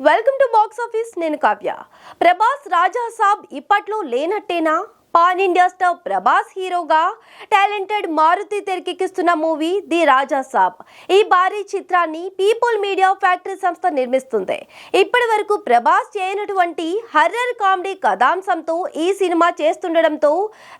Welcome to box office నేను కావ్య. ప్రభాస్ రాజా సాబ్ ఇప్పట్లో లేనట్టేనా? పాన్ ఇండియా స్టార్ ప్రభాస్ హీరోగా టాలెంటెడ్ మారుతి తెరకెక్కిస్తున్న మూవీ ది రాజా సాబ్. ఈ భారీ చిత్రాన్ని పీపుల్ మీడియా ఫ్యాక్టరీ సంస్థ నిర్మిస్తుంది. ఇప్పటి వరకు ప్రభాస్ చేయనటువంటి హర్రర్ కామెడీ కథాంశంతో ఈ సినిమా చేస్తుండడంతో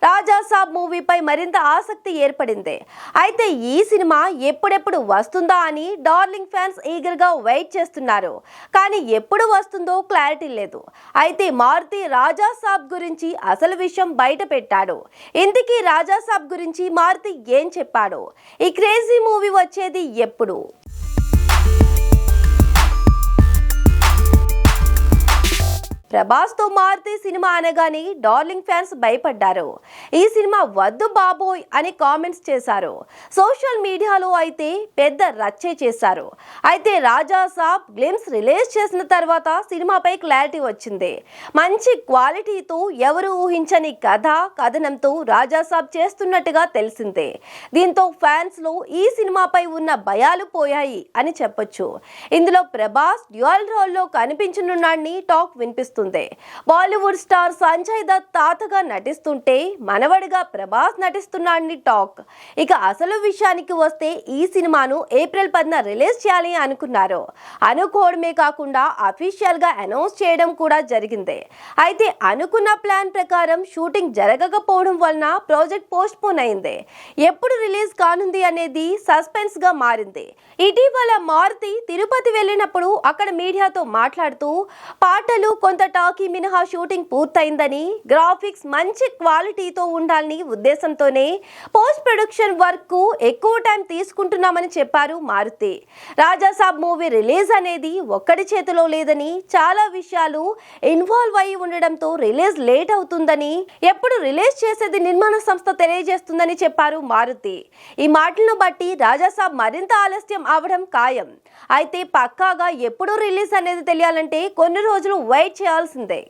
రాజా సాబ్ మూవీపై మరింత ఆసక్తి ఏర్పడింది. అయితే ఈ సినిమా ఎప్పుడెప్పుడు వస్తుందా అని డార్లింగ్ ఫ్యాన్స్ ఈగర్గా వెయిట్ చేస్తున్నారు. కానీ ఎప్పుడు వస్తుందో క్లారిటీ లేదు. అయితే మారుతి రాజా సాబ్ గురించి అసలు విషయం బయట పెట్టాడు. ఇంతకీ రాజాసాబ్ గురించి మారుతి ఏం చెప్పాడు? ఈ క్రేజీ మూవీ వచ్చేది ఎప్పుడు? ప్రభాస్తో మారుతి సినిమా అనగానే డార్లింగ్ ఫ్యాన్స్ భయపడ్డారు. ఈ సినిమా వద్దు బాబోయ్ అని కామెంట్స్ చేశారు. సోషల్ మీడియాలో అయితే పెద్ద రచ్చే చేశారు. అయితే రాజా సాబ్ గ్లిమ్స్ రిలీజ్ చేసిన తర్వాత సినిమాపై క్లారిటీ వచ్చింది. మంచి క్వాలిటీతో ఎవరు ఊహించని కథ కథనంతో రాజా సాబ్ చేస్తున్నట్టుగా తెలిసిందే. దీంతో ఫ్యాన్స్లో ఈ సినిమాపై ఉన్న భయాలు పోయాయి అని చెప్పొచ్చు. ఇందులో ప్రభాస్ డ్యూయల్ రోల్లో కనిపించనున్నాడని టాక్ వినిపిస్తుంది. బాలీవుడ్ స్టార్ సంజయ్ దత్ తాతగా నటిస్తుంటే మనవడిగా ప్రభాస్ నటిస్తున్నాడని టాక్. ఇక అసలు విషయానికి వస్తే ఈ సినిమాను ఏప్రిల్ పదిన రిలీజ్ చేయాలి అనుకున్నారు. అనుకోవడమే కాకుండా అఫీషియల్గా అనౌన్స్ చేయడం కూడా జరిగింది. అయితే అనుకున్న ప్లాన్ ప్రకారం షూటింగ్ జరగకపోవడం వలన ప్రాజెక్ట్ పోస్ట్ పోన్ అయింది. ఎప్పుడు రిలీజ్ కానుంది అనేది సస్పెన్స్గా మారింది. ఇటీవల మారుతి తిరుపతి వెళ్ళినప్పుడు అక్కడ మీడియాతో మాట్లాడుతూ పాటలు కొంత టాకీ మినహా షూటింగ్ పూర్తయిందని గ్రాఫిక్స్ మంచి క్వాలిటీతో ఉండాలని ఉద్దేశంతోనే పోస్ట్ ప్రొడక్షన్ వర్క్ ఎక్కువ టైం తీసుకుంటున్నామని చెప్పారు మారుతి. రాజాసాబ్ మూవీ రిలీజ్ అనేది ఒక్కడి చేతిలో లేదని చాలా విషయాలు ఇన్వాల్వ్ అయి ఉండడంతో రిలీజ్ లేట్ అవుతుందని ఎప్పుడు రిలీజ్ చేసేది నిర్మాణ సంస్థ తెలియజేస్తుందని చెప్పారు మారుతి. ఈ మాటలను బట్టి రాజాసాబ్ మరింత ఆలస్యం అవడం ఖాయం. అయితే పక్కాగా ఎప్పుడు రిలీజ్ అనేది తెలియాలంటే కొన్ని రోజులు వెయిట్ చేయాల్సిందే